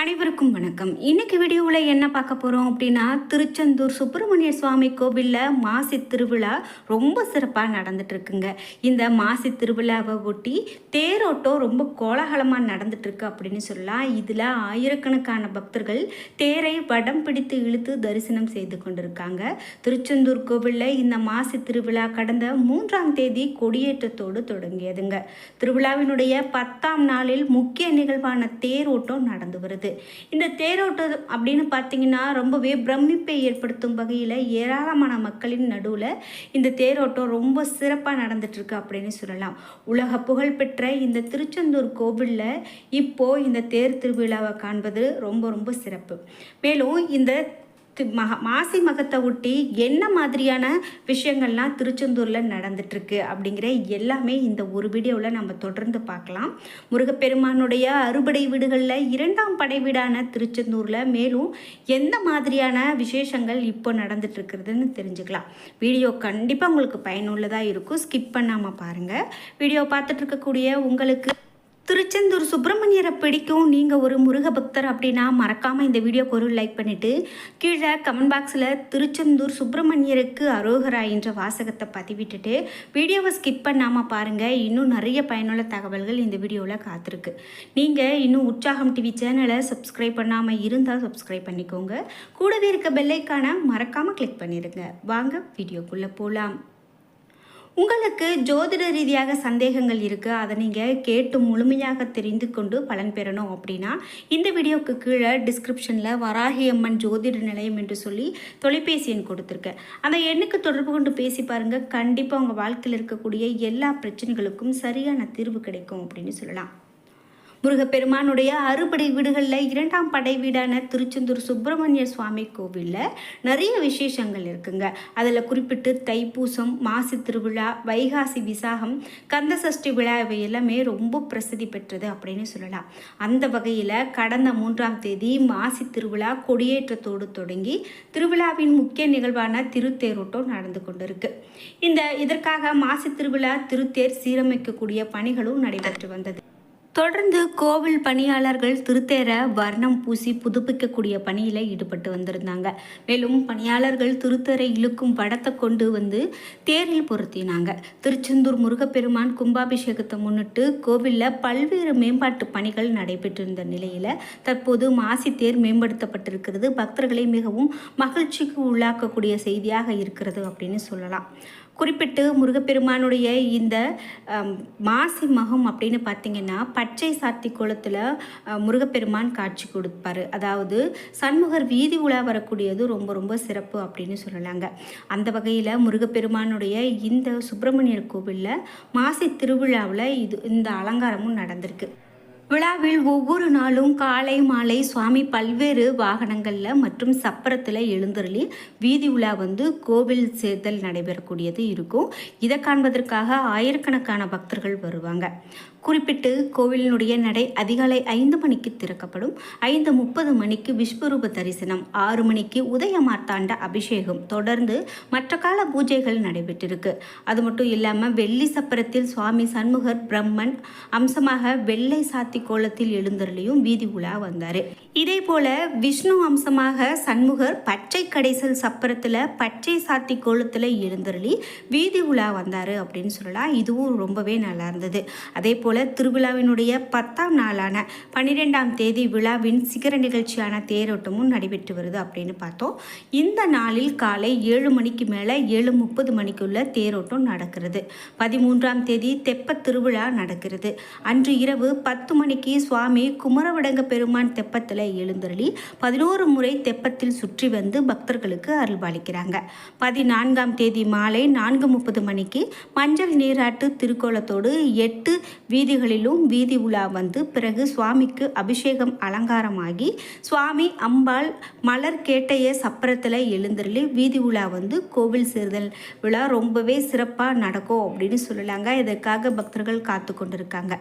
அனைவருக்கும் வணக்கம். இன்னைக்கு வீடியோவில் என்ன பார்க்க போகிறோம் அப்படின்னா திருச்செந்தூர் சுப்பிரமணிய சுவாமி கோவிலில் மாசி திருவிழா ரொம்ப சிறப்பாக நடந்துட்டுருக்குங்க. இந்த மாசி திருவிழாவை ஒட்டி தேரோட்டம் ரொம்ப கோலாகலமாக நடந்துட்டுருக்கு அப்படின்னு சொல்லலாம். இதில் ஆயிரக்கணக்கான பக்தர்கள் தேரை வடம் பிடித்து இழுத்து தரிசனம் செய்து கொண்டிருக்காங்க. திருச்செந்தூர் கோவிலில் இந்த மாசி திருவிழா கடந்த மூன்றாம் தேதி கொடியேற்றத்தோடு தொடங்கியதுங்க. திருவிழாவினுடைய பத்தாம் நாளில் முக்கிய நிகழ்வான தேரோட்டம் நடந்து வருது. இந்த தேரோட்டம் அப்படின்னு பார்த்தீங்கன்னா ரொம்பவே பிரமிப்பை ஏற்படுத்தும் வகையில் ஏராளமான மக்களின் நடுவில் இந்த தேரோட்டம் ரொம்ப சிறப்பாக நடந்துட்டுருக்கு அப்படின்னு சொல்லலாம். உலக புகழ்பெற்ற இந்த திருச்செந்தூர் கோவிலில் இப்போது இந்த தேர் திருவிழாவை காண்பது ரொம்ப ரொம்ப சிறப்பு. மேலும் இந்த மக மாசி மகத்தை ஒட்டி என்ன மாதிரியான விஷயங்கள்லாம் திருச்செந்தூரில் நடந்துட்டுருக்கு அப்படிங்கிற எல்லாமே இந்த ஒரு வீடியோவில் நம்ம தொடர்ந்து பார்க்கலாம். முருகப்பெருமானுடைய அறுபடை வீடுகளில் இரண்டாம் படை வீடான திருச்செந்தூரில் மேலும் எந்த மாதிரியான விசேஷங்கள் இப்போ நடந்துட்டுருக்குறதுன்னு தெரிஞ்சுக்கலாம். வீடியோ கண்டிப்பாக உங்களுக்கு பயனுள்ளதாக இருக்கும். ஸ்கிப் பண்ணாமல் பாருங்கள் வீடியோ பார்த்துட்டு இருக்கக்கூடிய உங்களுக்கு திருச்செந்தூர் சுப்பிரமணியரை பிடிக்கும். நீங்கள் ஒரு முருக பக்தர் அப்படின்னா மறக்காமல் இந்த வீடியோக்கு ஒரு லைக் பண்ணிவிட்டு கீழே கமெண்ட் பாக்ஸில் திருச்செந்தூர் சுப்பிரமணியருக்கு அரோகரா என்ற வாசகத்தை பதிவிட்டுட்டு வீடியோவை ஸ்கிப் பண்ணாமல் பாருங்கள் இன்னும் நிறைய பயனுள்ள தகவல்கள் இந்த வீடியோவில் காத்திருக்கு. நீங்கள் இன்னும் உற்சாகம் டிவி சேனலை சப்ஸ்கிரைப் பண்ணாமல் இருந்தால் சப்ஸ்கிரைப் பண்ணிக்கோங்க. கூடவே இருக்க பெல்லைக்கான மறக்காமல் கிளிக் பண்ணிடுங்க வாங்க வீடியோக்குள்ளே போகலாம் உங்களுக்கு ஜோதிட ரீதியாக சந்தேகங்கள் இருக்குது அதை நீங்கள் கேட்டு முழுமையாக தெரிந்து கொண்டு பலன் பெறணும் அப்படின்னா இந்த வீடியோவுக்கு கீழே டிஸ்கிரிப்ஷனில் வராகி அம்மன் ஜோதிட நிலையம் என்று சொல்லி தொலைபேசி எண் கொடுத்துருக்கேன் அந்த எண்ணுக்கு தொடர்பு கொண்டு பேசி பாருங்கள் கண்டிப்பாக உங்கள் வாழ்க்கையில் இருக்கக்கூடிய எல்லா பிரச்சனைகளுக்கும் சரியான தீர்வு கிடைக்கும் அப்படின்னு சொல்லலாம். முருகப்பெருமானுடைய அறுபடை வீடுகளில் இரண்டாம் படை வீடான திருச்செந்தூர் சுப்பிரமணிய சுவாமி கோவிலில் நிறைய விசேஷங்கள் இருக்குங்க. அதில் குறிப்பிட்டு தைப்பூசம் மாசி திருவிழா வைகாசி விசாகம் கந்தசஷ்டி விழா இவை எல்லாமே ரொம்ப பிரசித்தி பெற்றது அப்படின்னு சொல்லலாம். அந்த வகையில் கடந்த மூன்றாம் தேதி மாசி திருவிழா கொடியேற்றத்தோடு தொடங்கி திருவிழாவின் முக்கிய நிகழ்வான திருத்தேரோட்டம் நடந்து கொண்டிருக்கு. இந்த இதற்காக மாசி திருவிழா திருத்தேர் சீரமைக்கக்கூடிய பணிகளும் நடைபெற்று வந்தது. தொடர்ந்து கோவில் பணியாளர்கள் திருத்தேரை வர்ணம் பூசி புதுப்பிக்கக்கூடிய பணியில் ஈடுபட்டு வந்திருந்தாங்க. மேலும் பணியாளர்கள் திருத்தேரை இழுக்கும் படத்தை கொண்டு வந்து தேரில் பொருத்தினாங்க. திருச்செந்தூர் முருகப்பெருமான் கும்பாபிஷேகத்தை முன்னிட்டு கோவிலில் பல்வேறு மேம்பாட்டு பணிகள் நடைபெற்றிருந்த நிலையில் தற்போது மாசி தேர் மேம்படுத்தப்பட்டிருக்கிறது. பக்தர்களை மிகவும் மகிழ்ச்சிக்கு உள்ளாக்கக்கூடிய செய்தியாக இருக்கிறது அப்படின்னு சொல்லலாம். குறிப்பிட்டு முருகப்பெருமானுடைய இந்த மாசி மகம் அப்படின்னு பார்த்தீங்கன்னா பச்சை சாத்தி குளத்தில் முருகப்பெருமான் காட்சி கொடுப்பாரு. அதாவது சண்முகர் வீதி உலா வரக்கூடியது ரொம்ப ரொம்ப சிறப்பு அப்படின்னு சொல்லலாங்க. அந்த வகையில் முருகப்பெருமானுடைய இந்த சுப்பிரமணியர் கோவிலில் மாசி திருவிழாவில் இது இந்த அலங்காரமும் நடந்திருக்கு. விழாவில் ஒவ்வொரு நாளும் காலை மாலை சுவாமி பல்வேறு வாகனங்களில் மற்றும் சப்பரத்தில் எழுந்தருளி வீதி உலா வந்து கோவில் சேர்த்தல் நடைபெறக்கூடியது இருக்கும். இதை காண்பதற்காக ஆயிரக்கணக்கான பக்தர்கள் வருவாங்க. குறிப்பிட்டு கோவிலினுடைய நடை அதிகாலை ஐந்து மணிக்கு திறக்கப்படும். ஐந்து முப்பது மணிக்கு விஸ்வரூப தரிசனம் ஆறு மணிக்கு உதயமார்த்தாண்ட அபிஷேகம் தொடர்ந்து மற்ற கால பூஜைகள் நடைபெற்றிருக்கு. அது மட்டும் இல்லாமல் வெள்ளி சப்பரத்தில் சுவாமி சண்முகர் பிரம்மன் அம்சமாக வெள்ளை சாத்தி கோலத்தில் எழுந்தருளியும் வீதி உலா வந்தார். இதே போல விஷ்ணு அம்சமாக சண்முகர் பச்சை கடைசல் சப்பரத்தில் பச்சை சாத்தி கோலத்தில் எழுந்தருளி வீதி உலா வந்தார் அப்படின்னு சொல்லலாம். இதுவும் ரொம்பவே நல்லா இருந்தது. அதே போல் போல திருவிழாவினுடைய பத்தாம் நாளான பன்னிரெண்டாம் தேதி விழாவின் சிகர நிகழ்ச்சியான தேரோட்டமும் நடைபெற்று வருது அப்படின்னு பார்த்தோம். இந்த நாளில் காலை ஏழு மணிக்கு மேலே ஏழு முப்பது மணிக்குள்ள தேரோட்டம் நடக்கிறது. பதிமூன்றாம் தேதி தெப்ப திருவிழா நடக்கிறது. அன்று இரவு பத்து மணிக்கு சுவாமி குமரவிடங்க பெருமான் தெப்பத்தில் எழுந்தருளி பதினோரு முறை தெப்பத்தில் சுற்றி வந்து பக்தர்களுக்கு அருள்பாலிக்கிறாங்க. பதினான்காம் தேதி மாலை நான்கு முப்பது மணிக்கு மஞ்சள் நீராட்டு திருக்கோலத்தோடு எட்டு வீதிகளிலும் வீதி உலா வந்து பிறகு சுவாமிக்கு அபிஷேகம் அலங்காரமாகி சுவாமி அம்பாள் மலர் கேட்டைய சப்பரத்தில் எழுந்தருளி வீதி உலா வந்து கோவில் சேர்தல் விழா ரொம்பவே சிறப்பாக நடக்கும் அப்படின்னு சொல்லலாங்க. இதற்காக பக்தர்கள் காத்து கொண்டிருக்காங்க.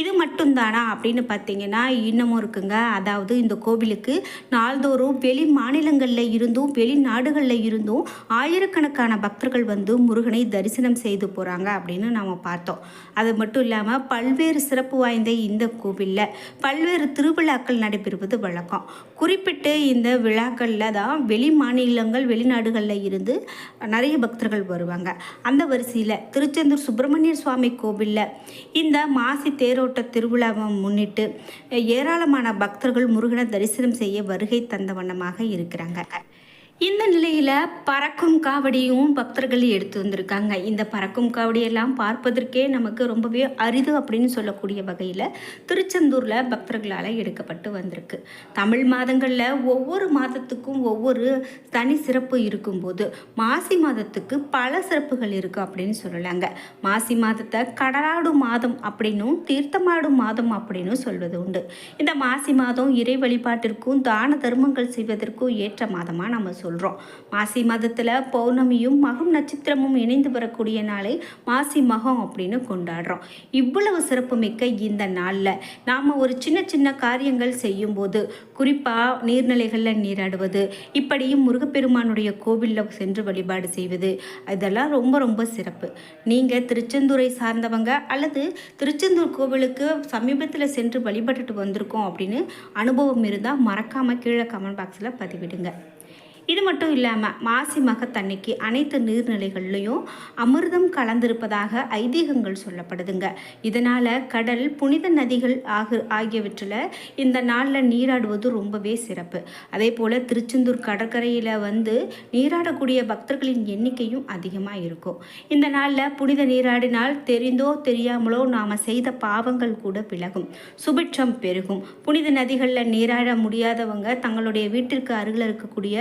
இது மட்டும்தானா அப்படின்னு பார்த்தீங்கன்னா இன்னமும் இருக்குங்க. அதாவது இந்த கோவிலுக்கு நாள்தோறும் வெளி மாநிலங்களில் இருந்தும் வெளிநாடுகளில் இருந்தும் ஆயிரக்கணக்கான பக்தர்கள் வந்து முருகனை தரிசனம் செய்து போகிறாங்க அப்படின்னு நாம் பார்த்தோம். அது மட்டும் இல்லாமல் பல்வேறு சிறப்பு வாய்ந்த இந்த கோவிலில் பல்வேறு திருவிழாக்கள் நடைபெறுவது வழக்கம். குறிப்பிட்டு இந்த விழாக்களில் தான் வெளி மாநிலங்கள் வெளிநாடுகளில் இருந்து நிறைய பக்தர்கள் வருவாங்க. அந்த வரிசையில் திருச்செந்தூர் சுப்பிரமணிய சுவாமி கோவிலில் இந்த மாசி தேரோட்ட திருவிழாவை முன்னிட்டு ஏராளமான பக்தர்கள் முருகனை தரிசனம் செய்ய வருகை தந்த வண்ணமாக இருக்கிறாங்க. இந்த நிலையில் பறக்கும் காவடியும் பக்தர்கள் எடுத்து வந்திருக்காங்க. இந்த பறக்கும் காவடியெல்லாம் பார்ப்பதற்கே நமக்கு ரொம்பவே அரிது அப்படின்னு சொல்லக்கூடிய வகையில் திருச்செந்தூரில் பக்தர்களால் எடுக்கப்பட்டு வந்திருக்கு. தமிழ் மாதங்களில் ஒவ்வொரு மாதத்துக்கும் ஒவ்வொரு தனி சிறப்பு இருக்கும்போது மாசி மாதத்துக்கு பல சிறப்புகள் இருக்குது அப்படின்னு சொல்லலாங்க. மாசி மாதத்தை கடலாடும் மாதம் அப்படின்னும் தீர்த்தமாடும் மாதம் அப்படின்னு சொல்வது உண்டு. இந்த மாசி மாதம் இறை வழிபாட்டிற்கும் தான தர்மங்கள் செய்வதற்கும் ஏற்ற மாதமாக நம்ம சொல்லுவோம் சொல்கிறோம் மாசி மாதத்தில் பௌர்ணமியும் மகம் நட்சத்திரமும் இணைந்து வரக்கூடிய நாளை மாசி மகம் அப்படின்னு கொண்டாடுறோம். இவ்வளவு சிறப்புமிக்க இந்த நாளில் நாம் ஒரு சின்ன சின்ன காரியங்கள் செய்யும்போது குறிப்பாக நீர்நிலைகளில் நீராடுவது இப்படியும் முருகப்பெருமானுடைய கோவிலில் சென்று வழிபாடு செய்வது இதெல்லாம் ரொம்ப ரொம்ப சிறப்பு. நீங்கள் திருச்செந்தூரை சார்ந்தவங்க அல்லது திருச்செந்தூர் கோவிலுக்கு சமீபத்தில் சென்று வழிபட்டுட்டு வந்திருக்கோம் அப்படின்னு அனுபவம் இருந்தால் மறக்காமல் கீழே கமெண்ட் பாக்ஸில் பதிவிடுங்க. இது மட்டும் இல்லாமல் மாசி மகத்தன்னைக்கு அனைத்து நீர்நிலைகள்லையும் அமிர்தம் கலந்திருப்பதாக ஐதீகங்கள் சொல்லப்படுதுங்க. இதனால் கடல் புனித நதிகள் ஆகு ஆகியவற்றில் இந்த நாளில் நீராடுவது ரொம்பவே சிறப்பு. அதே போல் திருச்செந்தூர் கடற்கரையில் வந்து நீராடக்கூடிய பக்தர்களின் எண்ணிக்கையும் அதிகமாக இருக்கும். இந்த நாளில் புனித நீராடினால் தெரிந்தோ தெரியாமலோ நாம் செய்த பாவங்கள் கூட விலகும். சுபிட்சம் பெருகும். புனித நதிகளில் நீராட முடியாதவங்க தங்களுடைய வீட்டிற்கு அருகில் இருக்கக்கூடிய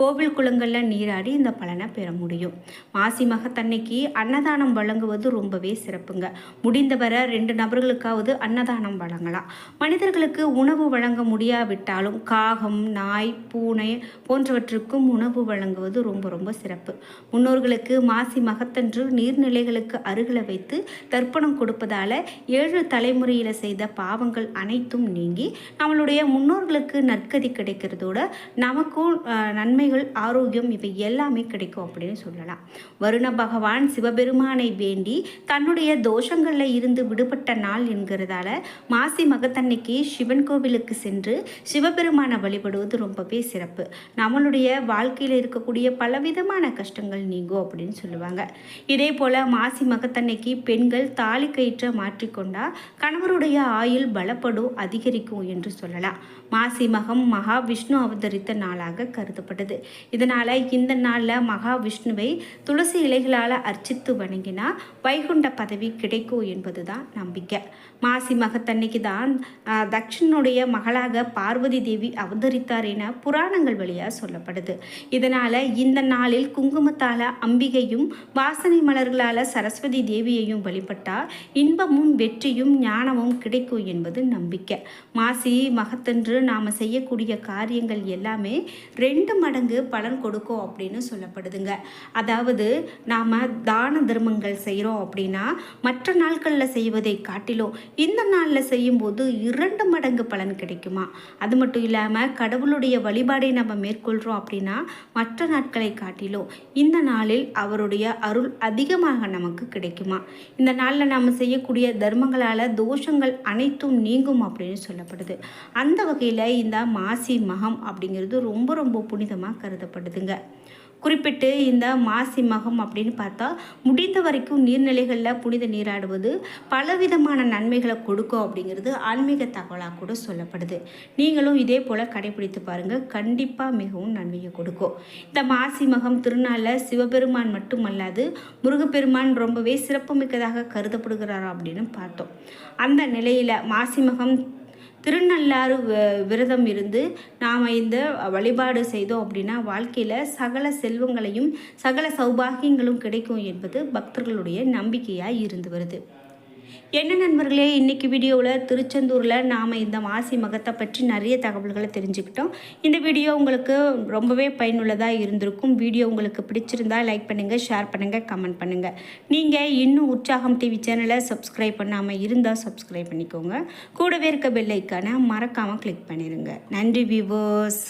கோவில் குளங்களில் நீராடி இந்த பலனை பெற முடியும். மாசி மகத்தன்னைக்கு அன்னதானம் வழங்குவது ரொம்பவே சிறப்புங்க. முடிந்தவரை ரெண்டு நபர்களுக்காவது அன்னதானம் வழங்கலாம். மனிதர்களுக்கு உணவு வழங்க முடியாவிட்டாலும் காகம் நாய் பூனை போன்றவற்றுக்கும் உணவு வழங்குவது ரொம்ப ரொம்ப சிறப்பு. முன்னோர்களுக்கு மாசி மகத்தன்று நீர்நிலைகளுக்கு அருகில் வைத்து தர்ப்பணம் கொடுப்பதால் ஏழு தலைமுறையில் செய்த பாவங்கள் அனைத்தும் நீங்கி நம்மளுடைய முன்னோர்களுக்கு நற்கதி கிடைக்கிறதோட நமக்கும் நன்மை நன்மைகள் ஆரோக்கியம் இவை எல்லாமே கிடைக்கும் அப்படின்னு சொல்லலாம். வருண பகவான் சிவபெருமானை வேண்டி தன்னுடைய தோஷங்களில் இருந்து விடுபட்ட நாள் என்கிறதால மாசி மகத்தன்னைக்கு சிவன் கோவிலுக்கு சென்று சிவபெருமானை வழிபடுவது ரொம்பவே சிறப்பு. நம்மளுடைய வாழ்க்கையில் இருக்கக்கூடிய பலவிதமான கஷ்டங்கள் நீங்கும் அப்படின்னு சொல்லுவாங்க. இதே போல் மாசி மகத்தன்னைக்கு பெண்கள் தாலி கயிற்றை மாற்றிக்கொண்டால் கணவருடைய ஆயுள் பலப்படும் அதிகரிக்கும் என்று சொல்லலாம். மாசி மகம் மகாவிஷ்ணு அவதரித்த நாளாக கருதப்படுது இதனால் இந்த நாளில் மகாவிஷ்ணுவை துளசி இலைகளால் அர்ச்சித்து வணங்கினா வைகுண்ட பதவி கிடைக்கும் என்பது தான் நம்பிக்கை. மாசி மகத்தன்னைக்கு தான் தக்ஷனுடைய மகளாக பார்வதி தேவி அவதரித்தார் என புராணங்கள் வழியாக சொல்லப்படுது. இதனால் இந்த நாளில் குங்குமத்தால் அம்பிகையும் வாசனை மலர்களால் சரஸ்வதி தேவியையும் வழிபட்டால் இன்பமும் வெற்றியும் ஞானமும் கிடைக்கும் என்பது நம்பிக்கை. மாசி மகத்தன்று நாம் செய்யக்கூடிய காரியங்கள் எல்லாமே ரெண்டு மடங்கு பலன் கொடுக்கும் அப்படின்னு சொல்லப்படுதுங்க. அதாவது நாம் தான தர்மங்கள் செய்கிறோம் அப்படின்னா மற்ற நாட்களில் செய்வதை காட்டிலும் இந்த நாளில் செய்யும்போது இரண்டு மடங்கு பலன் கிடைக்குமா? அது மட்டும் இல்லாமல் கடவுளுடைய வழிபாடை நம்ம மேற்கொள்கிறோம் அப்படின்னா மற்ற நாட்களை காட்டிலும் இந்த நாளில் அவருடைய அருள் அதிகமாக நமக்கு கிடைக்குமா? இந்த நாளில் நாம் செய்யக்கூடிய தர்மங்களால் தோஷங்கள் அனைத்தும் நீங்கும் அப்படின்னு சொல்லப்படுது. அந்த வகையில் இந்த மாசி மகம் அப்படிங்கிறது ரொம்ப ரொம்ப புனிதமாக கருதப்படுதுங்க. குறிப்பிட்டு இந்த மாசி மகம் அப்படின்னு பார்த்தா முடிந்த வரைக்கும் நீர்நிலைகளில் புனித நீராடுவது பலவிதமான நன்மைகளை கொடுக்கும் அப்படிங்கிறது ஆன்மீக தகவலாக கூட சொல்லப்படுது. நீங்களும் இதே போல் கடைபிடித்து பாருங்கள் கண்டிப்பாக மிகவும் நன்மையை கொடுக்கும். இந்த மாசி மகம் திருநாளில் சிவபெருமான் மட்டுமல்லாது முருகப்பெருமான் ரொம்பவே சிறப்புமிக்கதாக கருதப்படுகிறாரா அப்படின்னு பார்த்தோம். அந்த நிலையில் மாசி மகம் திருநள்ளாறு விரதம் இருந்து நாம் இந்த வழிபாடு செய்தோம் அப்படின்னா வாழ்க்கையில் சகல செல்வங்களையும் சகல சௌபாகியங்களும் கிடைக்கும் என்பது பக்தர்களுடைய நம்பிக்கையாக இருந்து வருது. என்ன நண்பர்களே இன்றைக்கி வீடியோவில் திருச்செந்தூரில் நாம் இந்த மாசி மகத்தை பற்றி நிறைய தகவல்களை தெரிஞ்சுக்கிட்டோம். இந்த வீடியோ உங்களுக்கு ரொம்பவே பயனுள்ளதாக இருந்திருக்கும். வீடியோ உங்களுக்கு பிடிச்சிருந்தால் லைக் பண்ணுங்கள் ஷேர் பண்ணுங்கள் கமெண்ட் பண்ணுங்கள் நீங்கள் இன்னும் உற்சாகம் டிவி சேனலை சப்ஸ்கிரைப் பண்ணாமல் இருந்தால் சப்ஸ்கிரைப் பண்ணிக்கோங்க. கூடவே இருக்க பெல்லைக்கான மறக்காமல் கிளிக் பண்ணிடுங்க நன்றி வியூவர்ஸ்